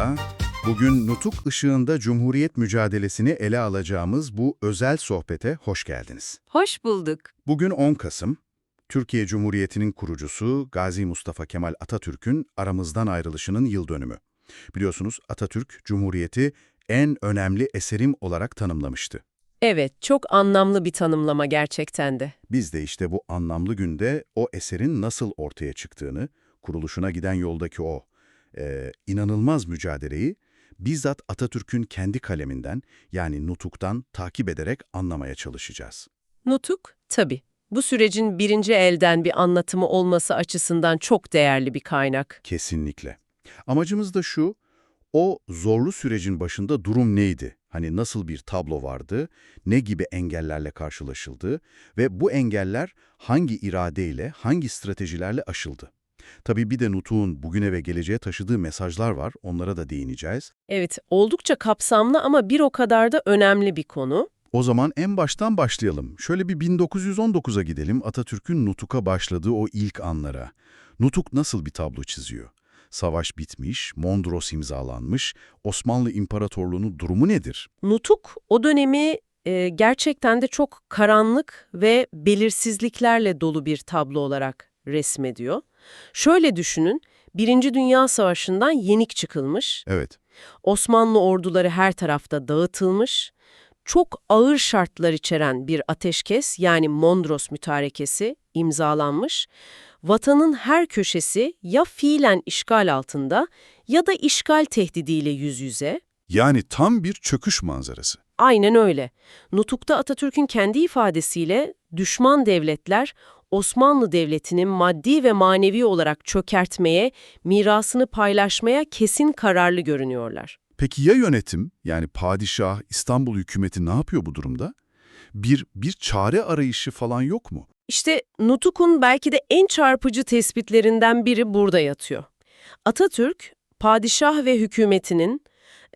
Merhaba. Bugün Nutuk ışığında Cumhuriyet mücadelesini ele alacağımız bu özel sohbete hoş geldiniz. Hoş bulduk. Bugün 10 Kasım, Türkiye Cumhuriyeti'nin kurucusu Gazi Mustafa Kemal Atatürk'ün aramızdan ayrılışının yıl dönümü. Biliyorsunuz Atatürk, Cumhuriyeti en önemli eserim olarak tanımlamıştı. Evet, çok anlamlı bir tanımlama gerçekten de. Biz de işte bu anlamlı günde o eserin nasıl ortaya çıktığını, kuruluşuna giden yoldaki o e, inanılmaz mücadeleyi bizzat Atatürk'ün kendi kaleminden yani Nutuk'tan takip ederek anlamaya çalışacağız. Nutuk, tabii. Bu sürecin birinci elden bir anlatımı olması açısından çok değerli bir kaynak. Kesinlikle. Amacımız da şu, o zorlu sürecin başında durum neydi? Hani nasıl bir tablo vardı, ne gibi engellerle karşılaşıldı ve bu engeller hangi iradeyle, hangi stratejilerle aşıldı? Tabii bir de Nutuk'un bugüne ve geleceğe taşıdığı mesajlar var, onlara da değineceğiz. Evet, oldukça kapsamlı ama bir o kadar da önemli bir konu. O zaman en baştan başlayalım. Şöyle bir 1919'a gidelim, Atatürk'ün Nutuk'a başladığı o ilk anlara. Nutuk nasıl bir tablo çiziyor? Savaş bitmiş, Mondros imzalanmış, Osmanlı İmparatorluğu'nun durumu nedir? Nutuk, o dönemi e, gerçekten de çok karanlık ve belirsizliklerle dolu bir tablo olarak resmediyor. Şöyle düşünün, Birinci Dünya Savaşı'ndan yenik çıkılmış, Evet, Osmanlı orduları her tarafta dağıtılmış, çok ağır şartlar içeren bir ateşkes yani Mondros mütarekesi imzalanmış, vatanın her köşesi ya fiilen işgal altında ya da işgal tehdidiyle yüz yüze. yani tam bir çöküş manzarası. Aynen öyle. Nutuk'ta Atatürk'ün kendi ifadesiyle düşman devletler Osmanlı Devleti'ni maddi ve manevi olarak çökertmeye, mirasını paylaşmaya kesin kararlı görünüyorlar. Peki ya yönetim, yani padişah, İstanbul hükümeti ne yapıyor bu durumda? Bir, bir çare arayışı falan yok mu? İşte Nutuk'un belki de en çarpıcı tespitlerinden biri burada yatıyor. Atatürk, padişah ve hükümetinin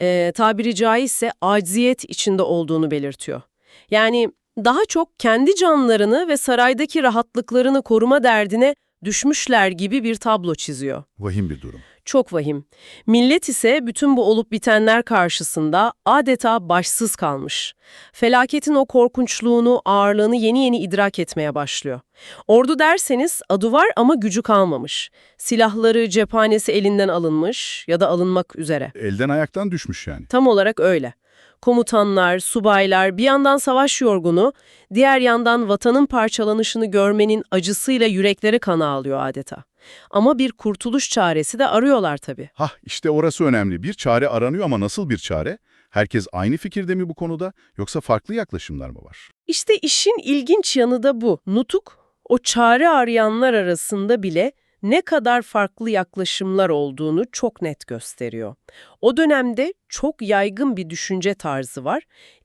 e, tabiri caizse acziyet içinde olduğunu belirtiyor. Yani daha çok kendi canlarını ve saraydaki rahatlıklarını koruma derdine düşmüşler gibi bir tablo çiziyor. Vahim bir durum. Çok vahim. Millet ise bütün bu olup bitenler karşısında adeta başsız kalmış. Felaketin o korkunçluğunu, ağırlığını yeni yeni idrak etmeye başlıyor. Ordu derseniz adı var ama gücü kalmamış. Silahları, cephanesi elinden alınmış ya da alınmak üzere. Elden ayaktan düşmüş yani. Tam olarak öyle. Komutanlar, subaylar bir yandan savaş yorgunu, diğer yandan vatanın parçalanışını görmenin acısıyla yürekleri kana alıyor adeta. Ama bir kurtuluş çaresi de arıyorlar tabii. Hah işte orası önemli. Bir çare aranıyor ama nasıl bir çare? Herkes aynı fikirde mi bu konuda yoksa farklı yaklaşımlar mı var? İşte işin ilginç yanı da bu. Nutuk, o çare arayanlar arasında bile ne kadar farklı yaklaşımlar olduğunu çok net gösteriyor. O dönemde çok yaygın bir düşünce tarzı var.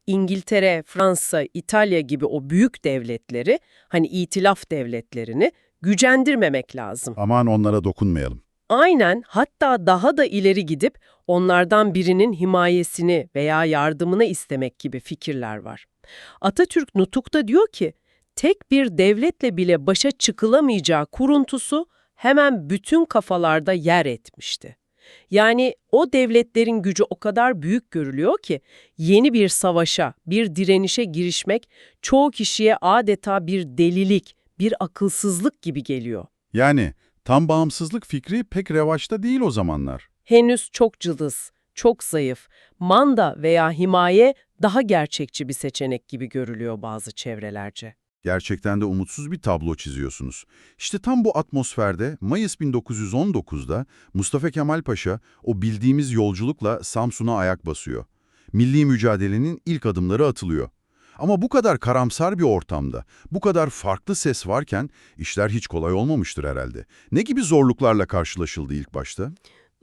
İngiltere, Fransa, İtalya gibi o büyük devletleri, hani itilaf devletlerini gücendirmemek lazım. Aman onlara dokunmayalım. Aynen hatta daha da ileri gidip onlardan birinin himayesini veya yardımını istemek gibi fikirler var. Atatürk Nutuk'ta diyor ki, tek bir devletle bile başa çıkılamayacağı kuruntusu hemen bütün kafalarda yer etmişti. Yani o devletlerin gücü o kadar büyük görülüyor ki yeni bir savaşa, bir direnişe girişmek çoğu kişiye adeta bir delilik, bir akılsızlık gibi geliyor. Yani tam bağımsızlık fikri pek revaçta değil o zamanlar. henüz çok cılız, çok zayıf, manda veya himaye daha gerçekçi bir seçenek gibi görülüyor bazı çevrelerce. Gerçekten de umutsuz bir tablo çiziyorsunuz. İşte tam bu atmosferde Mayıs 1919'da Mustafa Kemal Paşa o bildiğimiz yolculukla Samsun'a ayak basıyor. Milli mücadelenin ilk adımları atılıyor. Ama bu kadar karamsar bir ortamda, bu kadar farklı ses varken işler hiç kolay olmamıştır herhalde. Ne gibi zorluklarla karşılaşıldı ilk başta?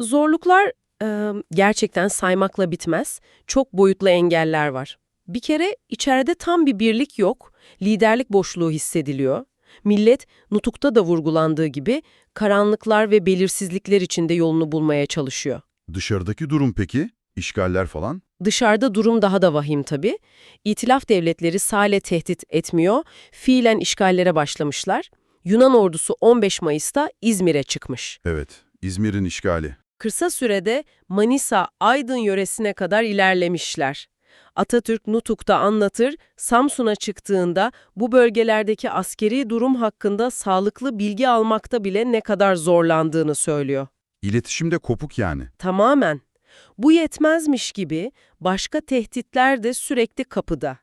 Zorluklar e, gerçekten saymakla bitmez. Çok boyutlu engeller var. Bir kere içeride tam bir birlik yok, liderlik boşluğu hissediliyor. Millet, Nutuk'ta da vurgulandığı gibi karanlıklar ve belirsizlikler içinde yolunu bulmaya çalışıyor. Dışarıdaki durum peki? İşgaller falan? Dışarıda durum daha da vahim tabii. İtilaf devletleri Sale tehdit etmiyor, fiilen işgallere başlamışlar. Yunan ordusu 15 Mayıs'ta İzmir'e çıkmış. Evet, İzmir'in işgali. Kısa sürede Manisa, Aydın yöresine kadar ilerlemişler. Atatürk Nutuk'ta anlatır, Samsun'a çıktığında bu bölgelerdeki askeri durum hakkında sağlıklı bilgi almakta bile ne kadar zorlandığını söylüyor. İletişimde kopuk yani. Tamamen. Bu yetmezmiş gibi başka tehditler de sürekli kapıda.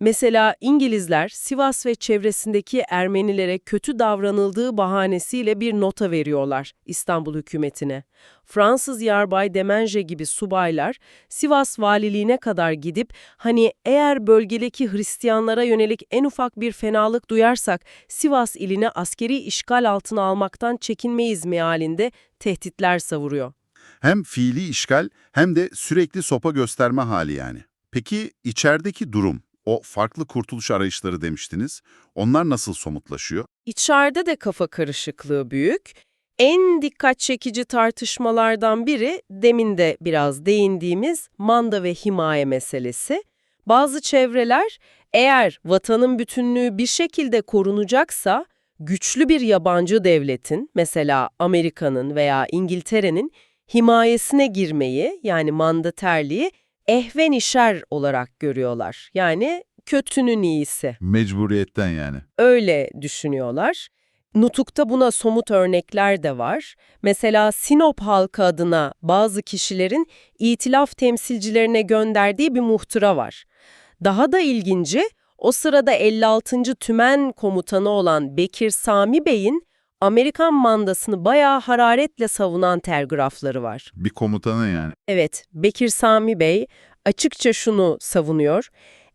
Mesela İngilizler Sivas ve çevresindeki Ermenilere kötü davranıldığı bahanesiyle bir nota veriyorlar İstanbul hükümetine. Fransız Yarbay Demenge gibi subaylar Sivas valiliğine kadar gidip hani eğer bölgedeki Hristiyanlara yönelik en ufak bir fenalık duyarsak Sivas ilini askeri işgal altına almaktan çekinmeyiz mealinde tehditler savuruyor. Hem fiili işgal hem de sürekli sopa gösterme hali yani. Peki içerideki durum, o farklı kurtuluş arayışları demiştiniz, onlar nasıl somutlaşıyor? İçeride de kafa karışıklığı büyük. En dikkat çekici tartışmalardan biri demin de biraz değindiğimiz manda ve himaye meselesi. Bazı çevreler eğer vatanın bütünlüğü bir şekilde korunacaksa güçlü bir yabancı devletin mesela Amerika'nın veya İngiltere'nin himayesine girmeyi yani mandaterliği ehven işer olarak görüyorlar. Yani kötünün iyisi. Mecburiyetten yani. Öyle düşünüyorlar. Nutuk'ta buna somut örnekler de var. Mesela Sinop halkı adına bazı kişilerin itilaf temsilcilerine gönderdiği bir muhtıra var. Daha da ilginci, o sırada 56. Tümen komutanı olan Bekir Sami Bey'in Amerikan mandasını bayağı hararetle savunan telgrafları var. Bir komutanı yani. Evet, Bekir Sami Bey açıkça şunu savunuyor.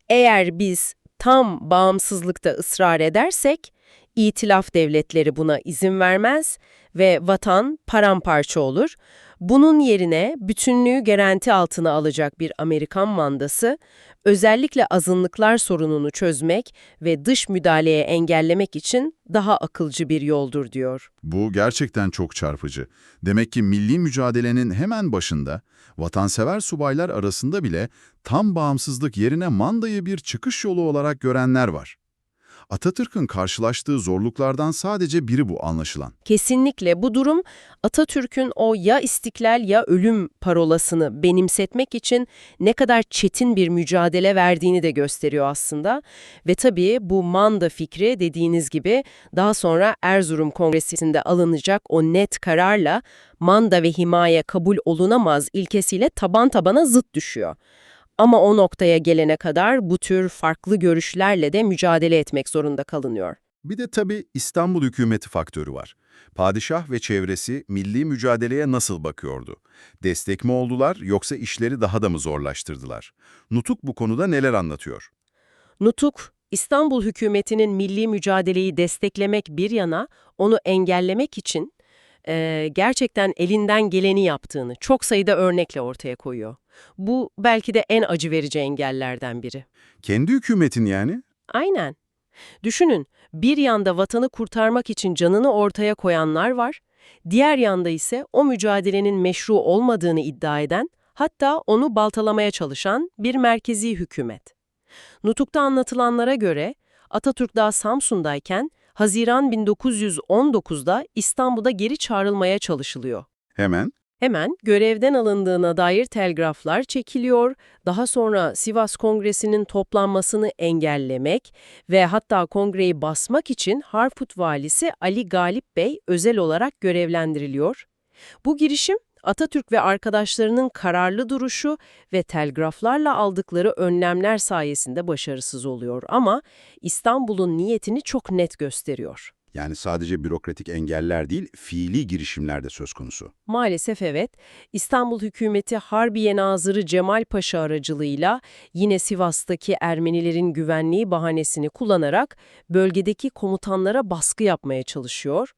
Eğer biz tam bağımsızlıkta ısrar edersek, İtilaf devletleri buna izin vermez ve vatan paramparça olur. Bunun yerine bütünlüğü garanti altına alacak bir Amerikan mandası, özellikle azınlıklar sorununu çözmek ve dış müdahaleye engellemek için daha akılcı bir yoldur diyor. Bu gerçekten çok çarpıcı. Demek ki milli mücadelenin hemen başında vatansever subaylar arasında bile tam bağımsızlık yerine mandayı bir çıkış yolu olarak görenler var. Atatürk'ün karşılaştığı zorluklardan sadece biri bu anlaşılan. Kesinlikle bu durum Atatürk'ün o ya istiklal ya ölüm parolasını benimsetmek için ne kadar çetin bir mücadele verdiğini de gösteriyor aslında. Ve tabii bu manda fikri dediğiniz gibi daha sonra Erzurum Kongresi'nde alınacak o net kararla manda ve himaye kabul olunamaz ilkesiyle taban tabana zıt düşüyor. Ama o noktaya gelene kadar bu tür farklı görüşlerle de mücadele etmek zorunda kalınıyor. Bir de tabii İstanbul hükümeti faktörü var. Padişah ve çevresi milli mücadeleye nasıl bakıyordu? Destek mi oldular yoksa işleri daha da mı zorlaştırdılar? Nutuk bu konuda neler anlatıyor? Nutuk, İstanbul hükümetinin milli mücadeleyi desteklemek bir yana onu engellemek için e, gerçekten elinden geleni yaptığını çok sayıda örnekle ortaya koyuyor. Bu belki de en acı verici engellerden biri. Kendi hükümetin yani? Aynen. Düşünün, bir yanda vatanı kurtarmak için canını ortaya koyanlar var, diğer yanda ise o mücadelenin meşru olmadığını iddia eden, hatta onu baltalamaya çalışan bir merkezi hükümet. Nutuk'ta anlatılanlara göre Atatürk daha Samsun'dayken Haziran 1919'da İstanbul'da geri çağrılmaya çalışılıyor. Hemen. Hemen görevden alındığına dair telgraflar çekiliyor, daha sonra Sivas Kongresi'nin toplanmasını engellemek ve hatta kongreyi basmak için Harput valisi Ali Galip Bey özel olarak görevlendiriliyor. Bu girişim Atatürk ve arkadaşlarının kararlı duruşu ve telgraflarla aldıkları önlemler sayesinde başarısız oluyor ama İstanbul'un niyetini çok net gösteriyor. Yani sadece bürokratik engeller değil, fiili girişimler de söz konusu. Maalesef evet. İstanbul hükümeti Harbiye Nazırı Cemal Paşa aracılığıyla yine Sivas'taki Ermenilerin güvenliği bahanesini kullanarak bölgedeki komutanlara baskı yapmaya çalışıyor.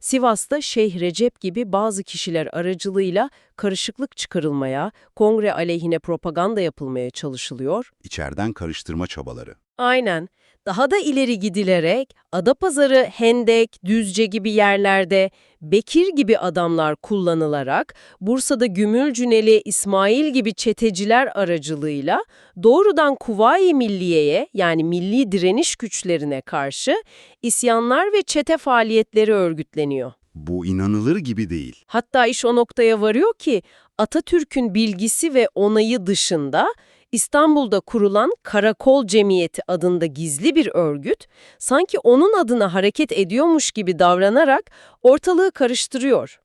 Sivas'ta Şeyh Recep gibi bazı kişiler aracılığıyla karışıklık çıkarılmaya, kongre aleyhine propaganda yapılmaya çalışılıyor. İçeriden karıştırma çabaları. Aynen. Daha da ileri gidilerek Adapazarı, Hendek, Düzce gibi yerlerde Bekir gibi adamlar kullanılarak Bursa'da Gümülcüneli, İsmail gibi çeteciler aracılığıyla doğrudan Kuvayi Milliye'ye yani milli direniş güçlerine karşı isyanlar ve çete faaliyetleri örgütleniyor. Bu inanılır gibi değil. Hatta iş o noktaya varıyor ki Atatürk'ün bilgisi ve onayı dışında İstanbul'da kurulan Karakol Cemiyeti adında gizli bir örgüt sanki onun adına hareket ediyormuş gibi davranarak ortalığı karıştırıyor.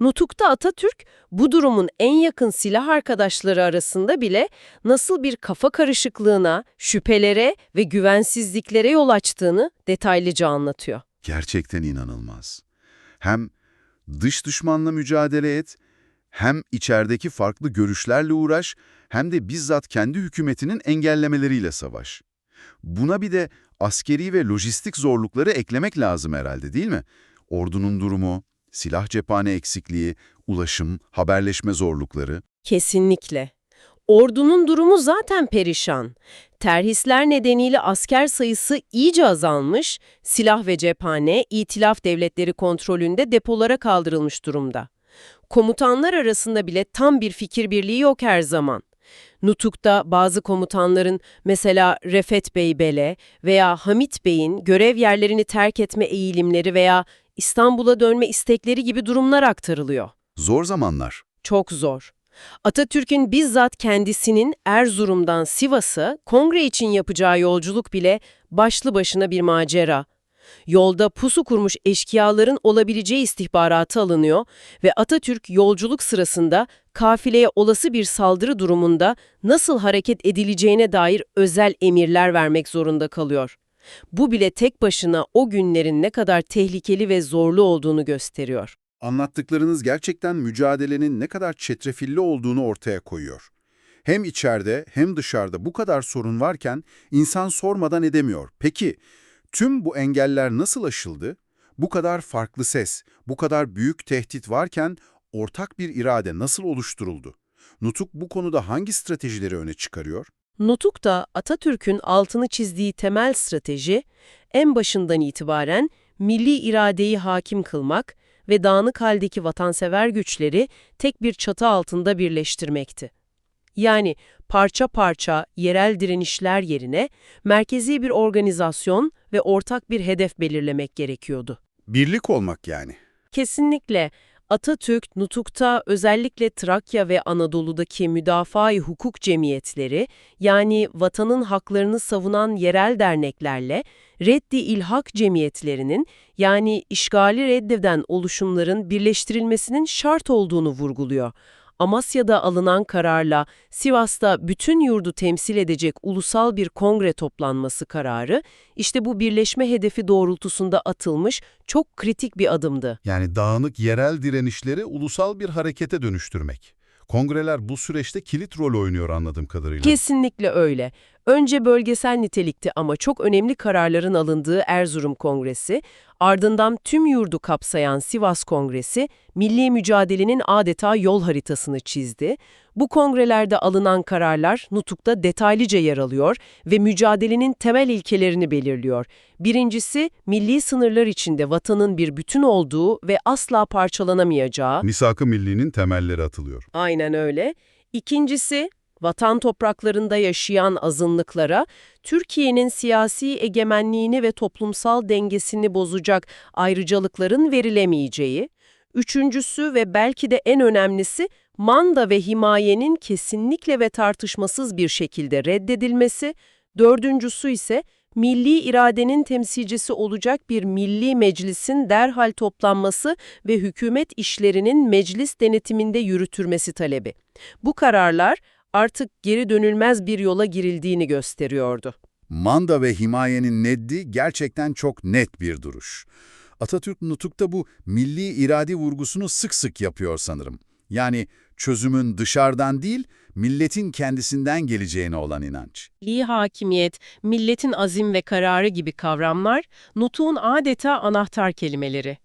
Nutuk'ta Atatürk bu durumun en yakın silah arkadaşları arasında bile nasıl bir kafa karışıklığına, şüphelere ve güvensizliklere yol açtığını detaylıca anlatıyor. Gerçekten inanılmaz. Hem dış düşmanla mücadele et, hem içerideki farklı görüşlerle uğraş, hem de bizzat kendi hükümetinin engellemeleriyle savaş. Buna bir de askeri ve lojistik zorlukları eklemek lazım herhalde değil mi? Ordunun durumu, silah cephane eksikliği, ulaşım, haberleşme zorlukları. Kesinlikle. Ordunun durumu zaten perişan. Terhisler nedeniyle asker sayısı iyice azalmış, silah ve cephane, itilaf devletleri kontrolünde depolara kaldırılmış durumda. Komutanlar arasında bile tam bir fikir birliği yok her zaman. Nutuk'ta bazı komutanların mesela Refet Bey Bele veya Hamit Bey'in görev yerlerini terk etme eğilimleri veya İstanbul'a dönme istekleri gibi durumlar aktarılıyor. Zor zamanlar. Çok zor. Atatürk'ün bizzat kendisinin Erzurum'dan Sivas'a kongre için yapacağı yolculuk bile başlı başına bir macera. Yolda pusu kurmuş eşkıyaların olabileceği istihbaratı alınıyor ve Atatürk yolculuk sırasında kafileye olası bir saldırı durumunda nasıl hareket edileceğine dair özel emirler vermek zorunda kalıyor. Bu bile tek başına o günlerin ne kadar tehlikeli ve zorlu olduğunu gösteriyor. Anlattıklarınız gerçekten mücadelenin ne kadar çetrefilli olduğunu ortaya koyuyor. Hem içeride hem dışarıda bu kadar sorun varken insan sormadan edemiyor. Peki tüm bu engeller nasıl aşıldı? Bu kadar farklı ses, bu kadar büyük tehdit varken ortak bir irade nasıl oluşturuldu? Nutuk bu konuda hangi stratejileri öne çıkarıyor? Nutuk'ta Atatürk'ün altını çizdiği temel strateji, en başından itibaren milli iradeyi hakim kılmak ve dağınık haldeki vatansever güçleri tek bir çatı altında birleştirmekti. Yani parça parça yerel direnişler yerine merkezi bir organizasyon ve ortak bir hedef belirlemek gerekiyordu. Birlik olmak yani. Kesinlikle Atatürk, Nutuk'ta özellikle Trakya ve Anadolu'daki müdafaa-i hukuk cemiyetleri, yani vatanın haklarını savunan yerel derneklerle, reddi ilhak cemiyetlerinin, yani işgali reddeden oluşumların birleştirilmesinin şart olduğunu vurguluyor. Amasya'da alınan kararla Sivas'ta bütün yurdu temsil edecek ulusal bir kongre toplanması kararı, işte bu birleşme hedefi doğrultusunda atılmış çok kritik bir adımdı. Yani dağınık yerel direnişleri ulusal bir harekete dönüştürmek. Kongreler bu süreçte kilit rol oynuyor anladığım kadarıyla. Kesinlikle öyle. Önce bölgesel nitelikte ama çok önemli kararların alındığı Erzurum Kongresi, ardından tüm yurdu kapsayan Sivas Kongresi, milli mücadelenin adeta yol haritasını çizdi. Bu kongrelerde alınan kararlar Nutuk'ta detaylıca yer alıyor ve mücadelenin temel ilkelerini belirliyor. Birincisi, milli sınırlar içinde vatanın bir bütün olduğu ve asla parçalanamayacağı. Misak-ı Milli'nin temelleri atılıyor. Aynen öyle. İkincisi, vatan topraklarında yaşayan azınlıklara Türkiye'nin siyasi egemenliğini ve toplumsal dengesini bozacak ayrıcalıkların verilemeyeceği. Üçüncüsü ve belki de en önemlisi manda ve himayenin kesinlikle ve tartışmasız bir şekilde reddedilmesi. Dördüncüsü ise milli iradenin temsilcisi olacak bir milli meclisin derhal toplanması ve hükümet işlerinin meclis denetiminde yürütülmesi talebi. Bu kararlar artık geri dönülmez bir yola girildiğini gösteriyordu. Manda ve himayenin neddi gerçekten çok net bir duruş. Atatürk Nutuk'ta bu milli iradi vurgusunu sık sık yapıyor sanırım. Yani çözümün dışarıdan değil, milletin kendisinden geleceğine olan inanç. Milli hakimiyet, milletin azim ve kararı gibi kavramlar Nutuk'un adeta anahtar kelimeleri.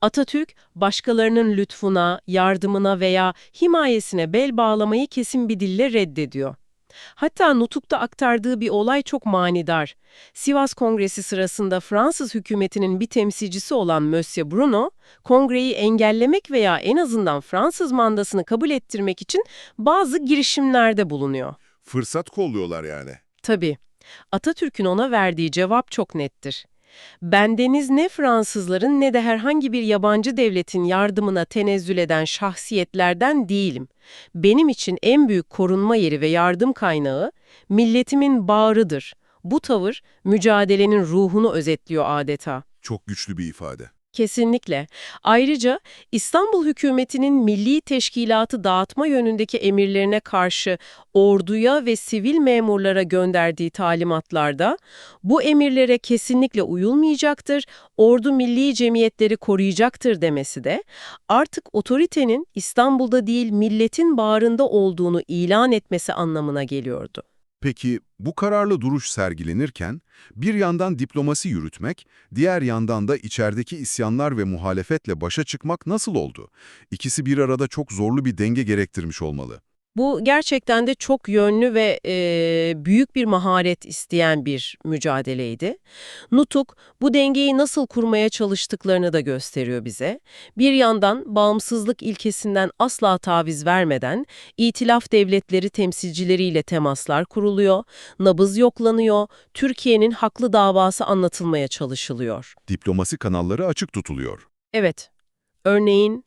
Atatürk, başkalarının lütfuna, yardımına veya himayesine bel bağlamayı kesin bir dille reddediyor. Hatta Nutuk'ta aktardığı bir olay çok manidar. Sivas Kongresi sırasında Fransız hükümetinin bir temsilcisi olan Monsieur Bruno, kongreyi engellemek veya en azından Fransız mandasını kabul ettirmek için bazı girişimlerde bulunuyor. Fırsat kolluyorlar yani. Tabii. Atatürk'ün ona verdiği cevap çok nettir. Bendeniz ne Fransızların ne de herhangi bir yabancı devletin yardımına tenezzül eden şahsiyetlerden değilim. Benim için en büyük korunma yeri ve yardım kaynağı milletimin bağrıdır. Bu tavır mücadelenin ruhunu özetliyor adeta. Çok güçlü bir ifade. Kesinlikle. Ayrıca İstanbul hükümetinin milli teşkilatı dağıtma yönündeki emirlerine karşı orduya ve sivil memurlara gönderdiği talimatlarda bu emirlere kesinlikle uyulmayacaktır, ordu milli cemiyetleri koruyacaktır demesi de artık otoritenin İstanbul'da değil milletin bağrında olduğunu ilan etmesi anlamına geliyordu. Peki bu kararlı duruş sergilenirken bir yandan diplomasi yürütmek, diğer yandan da içerideki isyanlar ve muhalefetle başa çıkmak nasıl oldu? İkisi bir arada çok zorlu bir denge gerektirmiş olmalı. Bu gerçekten de çok yönlü ve e, büyük bir maharet isteyen bir mücadeleydi. Nutuk bu dengeyi nasıl kurmaya çalıştıklarını da gösteriyor bize. Bir yandan bağımsızlık ilkesinden asla taviz vermeden itilaf devletleri temsilcileriyle temaslar kuruluyor, nabız yoklanıyor, Türkiye'nin haklı davası anlatılmaya çalışılıyor. Diplomasi kanalları açık tutuluyor. Evet, örneğin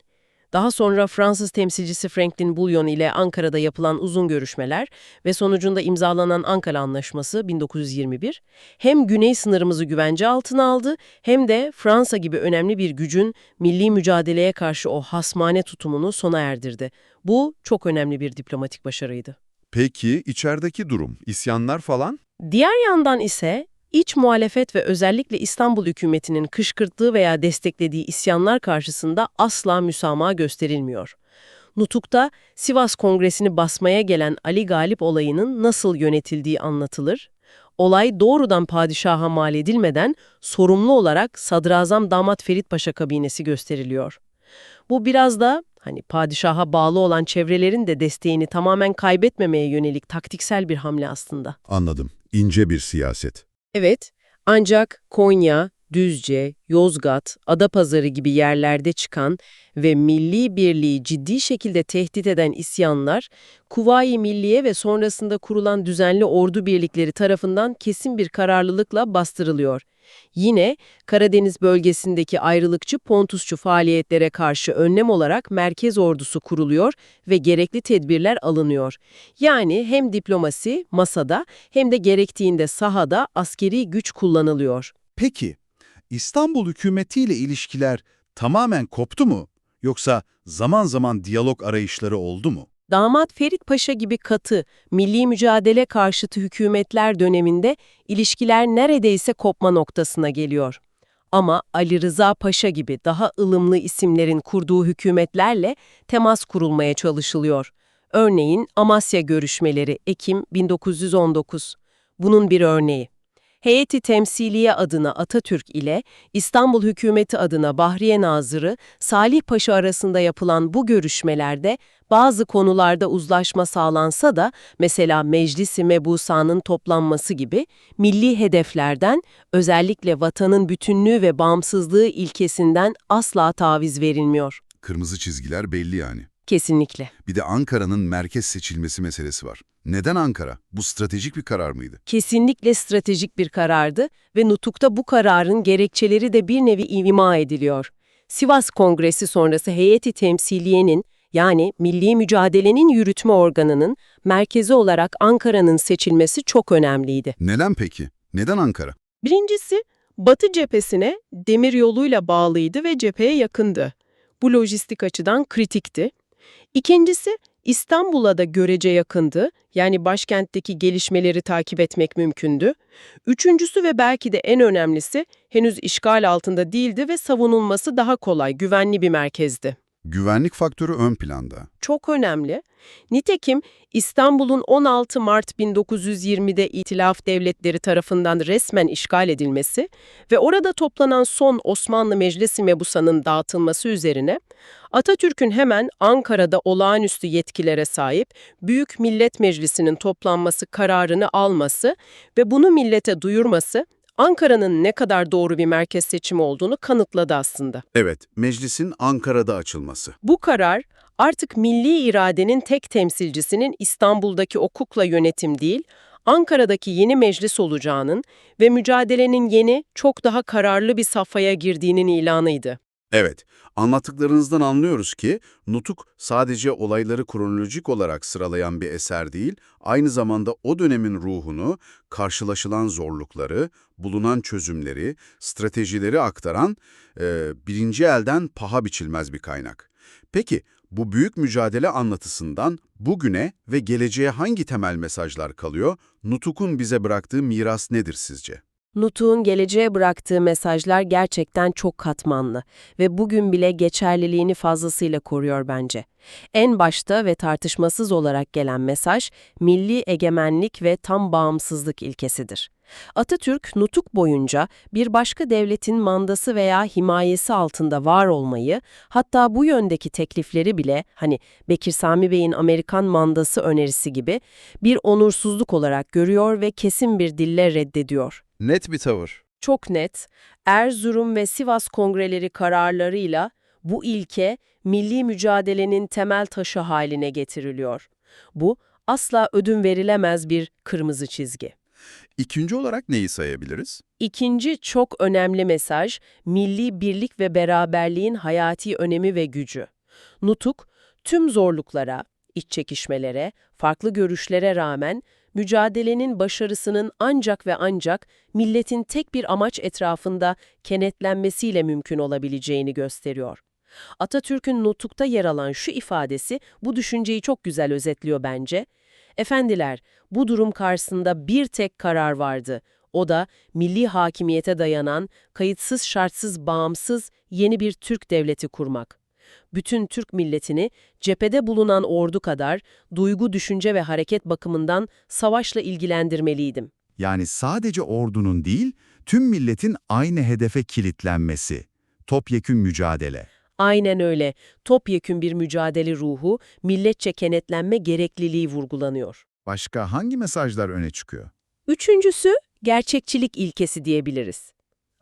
daha sonra Fransız temsilcisi Franklin Bouillon ile Ankara'da yapılan uzun görüşmeler ve sonucunda imzalanan Ankara Anlaşması 1921 hem güney sınırımızı güvence altına aldı hem de Fransa gibi önemli bir gücün milli mücadeleye karşı o hasmane tutumunu sona erdirdi. Bu çok önemli bir diplomatik başarıydı. Peki içerideki durum, isyanlar falan? Diğer yandan ise iç muhalefet ve özellikle İstanbul hükümetinin kışkırttığı veya desteklediği isyanlar karşısında asla müsamaha gösterilmiyor. Nutuk'ta Sivas Kongresi'ni basmaya gelen Ali Galip olayının nasıl yönetildiği anlatılır. Olay doğrudan padişaha mal edilmeden sorumlu olarak Sadrazam Damat Ferit Paşa kabinesi gösteriliyor. Bu biraz da hani padişaha bağlı olan çevrelerin de desteğini tamamen kaybetmemeye yönelik taktiksel bir hamle aslında. Anladım. İnce bir siyaset. Evet, ancak Konya, Düzce, Yozgat, Adapazarı gibi yerlerde çıkan ve milli birliği ciddi şekilde tehdit eden isyanlar, Kuvayi Milliye ve sonrasında kurulan düzenli ordu birlikleri tarafından kesin bir kararlılıkla bastırılıyor. Yine Karadeniz bölgesindeki ayrılıkçı Pontusçu faaliyetlere karşı önlem olarak merkez ordusu kuruluyor ve gerekli tedbirler alınıyor. Yani hem diplomasi masada hem de gerektiğinde sahada askeri güç kullanılıyor. Peki, İstanbul hükümetiyle ilişkiler tamamen koptu mu? Yoksa zaman zaman diyalog arayışları oldu mu? Damat Ferit Paşa gibi katı, milli mücadele karşıtı hükümetler döneminde ilişkiler neredeyse kopma noktasına geliyor. Ama Ali Rıza Paşa gibi daha ılımlı isimlerin kurduğu hükümetlerle temas kurulmaya çalışılıyor. Örneğin Amasya görüşmeleri Ekim 1919. Bunun bir örneği. Heyeti Temsiliye adına Atatürk ile İstanbul Hükümeti adına Bahriye Nazırı Salih Paşa arasında yapılan bu görüşmelerde bazı konularda uzlaşma sağlansa da mesela Meclis-i Mebusa'nın toplanması gibi milli hedeflerden özellikle vatanın bütünlüğü ve bağımsızlığı ilkesinden asla taviz verilmiyor. Kırmızı çizgiler belli yani. Kesinlikle. Bir de Ankara'nın merkez seçilmesi meselesi var. Neden Ankara? Bu stratejik bir karar mıydı? Kesinlikle stratejik bir karardı ve Nutuk'ta bu kararın gerekçeleri de bir nevi ima ediliyor. Sivas Kongresi sonrası heyeti temsiliyenin yani milli mücadelenin yürütme organının merkezi olarak Ankara'nın seçilmesi çok önemliydi. Neden peki? Neden Ankara? Birincisi, Batı cephesine demir yoluyla bağlıydı ve cepheye yakındı. Bu lojistik açıdan kritikti. İkincisi, İstanbul'a da görece yakındı, yani başkentteki gelişmeleri takip etmek mümkündü. Üçüncüsü ve belki de en önemlisi, henüz işgal altında değildi ve savunulması daha kolay, güvenli bir merkezdi. Güvenlik faktörü ön planda. Çok önemli. Nitekim İstanbul'un 16 Mart 1920'de İtilaf Devletleri tarafından resmen işgal edilmesi ve orada toplanan son Osmanlı Meclisi Mebusa'nın dağıtılması üzerine Atatürk'ün hemen Ankara'da olağanüstü yetkilere sahip Büyük Millet Meclisi'nin toplanması kararını alması ve bunu millete duyurması Ankara'nın ne kadar doğru bir merkez seçimi olduğunu kanıtladı aslında. Evet, meclisin Ankara'da açılması. Bu karar artık milli iradenin tek temsilcisinin İstanbul'daki o kukla yönetim değil, Ankara'daki yeni meclis olacağının ve mücadelenin yeni, çok daha kararlı bir safhaya girdiğinin ilanıydı. Evet, anlattıklarınızdan anlıyoruz ki Nutuk sadece olayları kronolojik olarak sıralayan bir eser değil, aynı zamanda o dönemin ruhunu, karşılaşılan zorlukları, bulunan çözümleri, stratejileri aktaran e, birinci elden paha biçilmez bir kaynak. Peki, bu büyük mücadele anlatısından bugüne ve geleceğe hangi temel mesajlar kalıyor? Nutuk'un bize bıraktığı miras nedir sizce? Nutuk'un geleceğe bıraktığı mesajlar gerçekten çok katmanlı ve bugün bile geçerliliğini fazlasıyla koruyor bence. En başta ve tartışmasız olarak gelen mesaj, milli egemenlik ve tam bağımsızlık ilkesidir. Atatürk, nutuk boyunca bir başka devletin mandası veya himayesi altında var olmayı, hatta bu yöndeki teklifleri bile, hani Bekir Sami Bey'in Amerikan mandası önerisi gibi, bir onursuzluk olarak görüyor ve kesin bir dille reddediyor. Net bir tavır. Çok net, Erzurum ve Sivas kongreleri kararlarıyla bu ilke milli mücadelenin temel taşı haline getiriliyor. Bu asla ödün verilemez bir kırmızı çizgi. İkinci olarak neyi sayabiliriz? İkinci çok önemli mesaj, milli birlik ve beraberliğin hayati önemi ve gücü. Nutuk, tüm zorluklara, iç çekişmelere, farklı görüşlere rağmen mücadelenin başarısının ancak ve ancak milletin tek bir amaç etrafında kenetlenmesiyle mümkün olabileceğini gösteriyor. Atatürk'ün Nutuk'ta yer alan şu ifadesi bu düşünceyi çok güzel özetliyor bence. Efendiler, bu durum karşısında bir tek karar vardı. O da milli hakimiyete dayanan, kayıtsız şartsız bağımsız yeni bir Türk devleti kurmak. Bütün Türk milletini cephede bulunan ordu kadar duygu, düşünce ve hareket bakımından savaşla ilgilendirmeliydim. Yani sadece ordunun değil, tüm milletin aynı hedefe kilitlenmesi. Topyekün mücadele. Aynen öyle. Topyekün bir mücadele ruhu, milletçe kenetlenme gerekliliği vurgulanıyor. Başka hangi mesajlar öne çıkıyor? Üçüncüsü, gerçekçilik ilkesi diyebiliriz.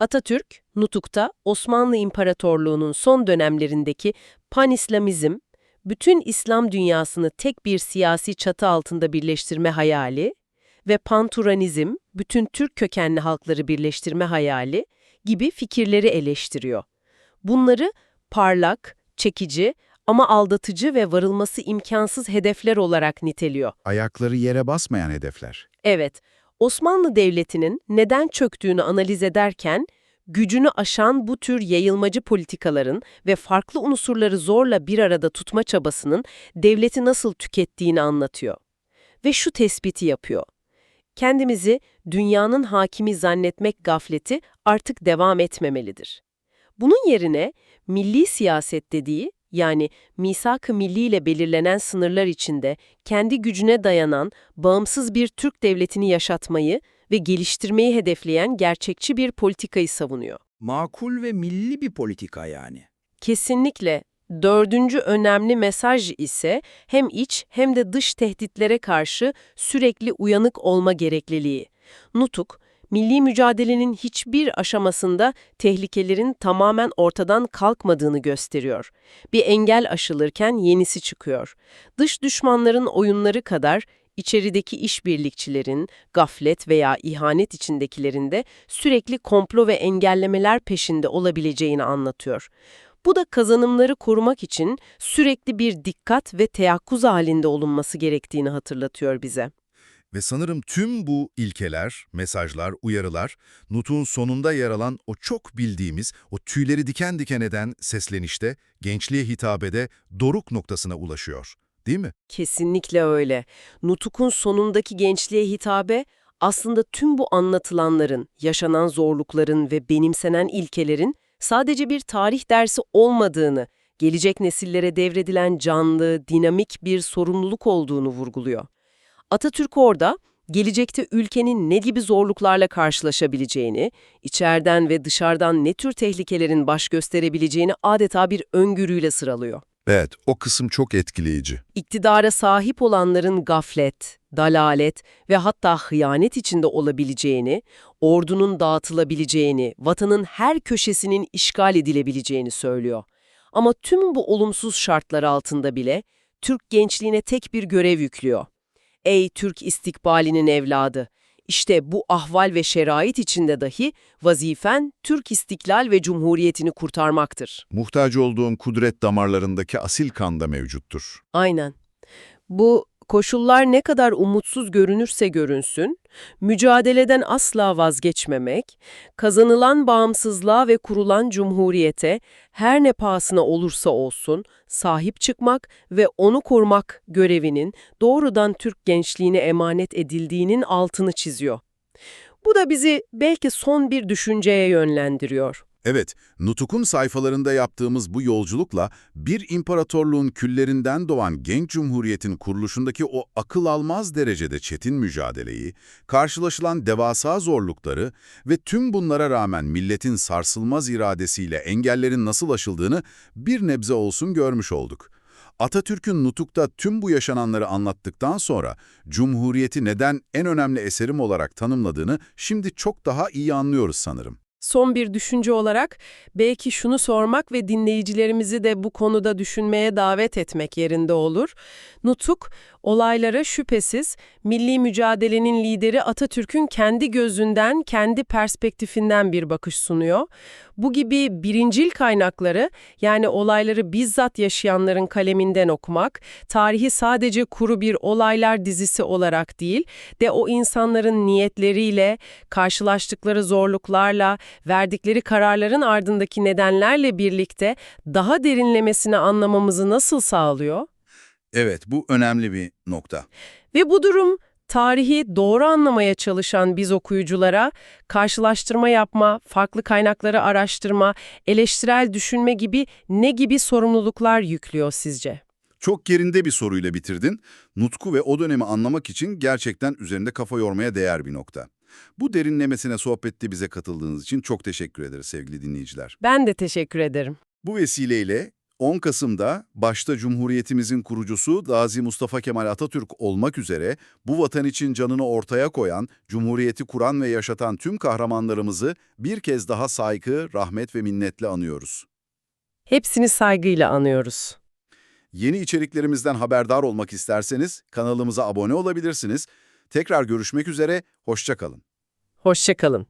Atatürk, Nutuk'ta Osmanlı İmparatorluğu'nun son dönemlerindeki pan-İslamizm, bütün İslam dünyasını tek bir siyasi çatı altında birleştirme hayali ve panturanizm, bütün Türk kökenli halkları birleştirme hayali gibi fikirleri eleştiriyor. Bunları parlak, çekici ama aldatıcı ve varılması imkansız hedefler olarak niteliyor. Ayakları yere basmayan hedefler. Evet, Osmanlı Devleti'nin neden çöktüğünü analiz ederken, gücünü aşan bu tür yayılmacı politikaların ve farklı unsurları zorla bir arada tutma çabasının devleti nasıl tükettiğini anlatıyor. Ve şu tespiti yapıyor. Kendimizi dünyanın hakimi zannetmek gafleti artık devam etmemelidir. Bunun yerine milli siyaset dediği, yani misak-ı milli ile belirlenen sınırlar içinde kendi gücüne dayanan bağımsız bir Türk devletini yaşatmayı ve geliştirmeyi hedefleyen gerçekçi bir politikayı savunuyor. Makul ve milli bir politika yani. Kesinlikle dördüncü önemli mesaj ise hem iç hem de dış tehditlere karşı sürekli uyanık olma gerekliliği. Nutuk, milli mücadelenin hiçbir aşamasında tehlikelerin tamamen ortadan kalkmadığını gösteriyor. Bir engel aşılırken yenisi çıkıyor. Dış düşmanların oyunları kadar içerideki işbirlikçilerin, gaflet veya ihanet içindekilerin de sürekli komplo ve engellemeler peşinde olabileceğini anlatıyor. Bu da kazanımları korumak için sürekli bir dikkat ve teyakkuz halinde olunması gerektiğini hatırlatıyor bize. Ve sanırım tüm bu ilkeler, mesajlar, uyarılar, Nutuk'un sonunda yer alan o çok bildiğimiz, o tüyleri diken diken eden seslenişte, gençliğe hitabede doruk noktasına ulaşıyor. Değil mi? Kesinlikle öyle. Nutuk'un sonundaki gençliğe hitabe aslında tüm bu anlatılanların, yaşanan zorlukların ve benimsenen ilkelerin sadece bir tarih dersi olmadığını, gelecek nesillere devredilen canlı, dinamik bir sorumluluk olduğunu vurguluyor. Atatürk orada, gelecekte ülkenin ne gibi zorluklarla karşılaşabileceğini, içeriden ve dışarıdan ne tür tehlikelerin baş gösterebileceğini adeta bir öngörüyle sıralıyor. Evet, o kısım çok etkileyici. İktidara sahip olanların gaflet, dalalet ve hatta hıyanet içinde olabileceğini, ordunun dağıtılabileceğini, vatanın her köşesinin işgal edilebileceğini söylüyor. Ama tüm bu olumsuz şartlar altında bile Türk gençliğine tek bir görev yüklüyor. Ey Türk istikbalinin evladı! İşte bu ahval ve şerait içinde dahi vazifen Türk istiklal ve cumhuriyetini kurtarmaktır. Muhtaç olduğun kudret damarlarındaki asil kan da mevcuttur. Aynen. Bu koşullar ne kadar umutsuz görünürse görünsün, mücadeleden asla vazgeçmemek, kazanılan bağımsızlığa ve kurulan cumhuriyete her ne pahasına olursa olsun sahip çıkmak ve onu korumak görevinin doğrudan Türk gençliğine emanet edildiğinin altını çiziyor. Bu da bizi belki son bir düşünceye yönlendiriyor. Evet, Nutuk'un sayfalarında yaptığımız bu yolculukla bir imparatorluğun küllerinden doğan genç cumhuriyetin kuruluşundaki o akıl almaz derecede çetin mücadeleyi, karşılaşılan devasa zorlukları ve tüm bunlara rağmen milletin sarsılmaz iradesiyle engellerin nasıl aşıldığını bir nebze olsun görmüş olduk. Atatürk'ün Nutuk'ta tüm bu yaşananları anlattıktan sonra Cumhuriyeti neden en önemli eserim olarak tanımladığını şimdi çok daha iyi anlıyoruz sanırım. Son bir düşünce olarak belki şunu sormak ve dinleyicilerimizi de bu konuda düşünmeye davet etmek yerinde olur. Nutuk, olaylara şüphesiz milli mücadelenin lideri Atatürk'ün kendi gözünden, kendi perspektifinden bir bakış sunuyor. Bu gibi birincil kaynakları, yani olayları bizzat yaşayanların kaleminden okumak, tarihi sadece kuru bir olaylar dizisi olarak değil, de o insanların niyetleriyle, karşılaştıkları zorluklarla, verdikleri kararların ardındaki nedenlerle birlikte daha derinlemesine anlamamızı nasıl sağlıyor? Evet, bu önemli bir nokta. Ve bu durum tarihi doğru anlamaya çalışan biz okuyuculara karşılaştırma yapma, farklı kaynakları araştırma, eleştirel düşünme gibi ne gibi sorumluluklar yüklüyor sizce? Çok yerinde bir soruyla bitirdin. Nutku ve o dönemi anlamak için gerçekten üzerinde kafa yormaya değer bir nokta. Bu derinlemesine sohbette bize katıldığınız için çok teşekkür ederiz sevgili dinleyiciler. Ben de teşekkür ederim. Bu vesileyle 10 Kasım'da başta Cumhuriyetimizin kurucusu Gazi Mustafa Kemal Atatürk olmak üzere bu vatan için canını ortaya koyan, Cumhuriyeti kuran ve yaşatan tüm kahramanlarımızı bir kez daha saygı, rahmet ve minnetle anıyoruz. Hepsini saygıyla anıyoruz. Yeni içeriklerimizden haberdar olmak isterseniz kanalımıza abone olabilirsiniz. Tekrar görüşmek üzere, hoşça kalın. Hoşça kalın.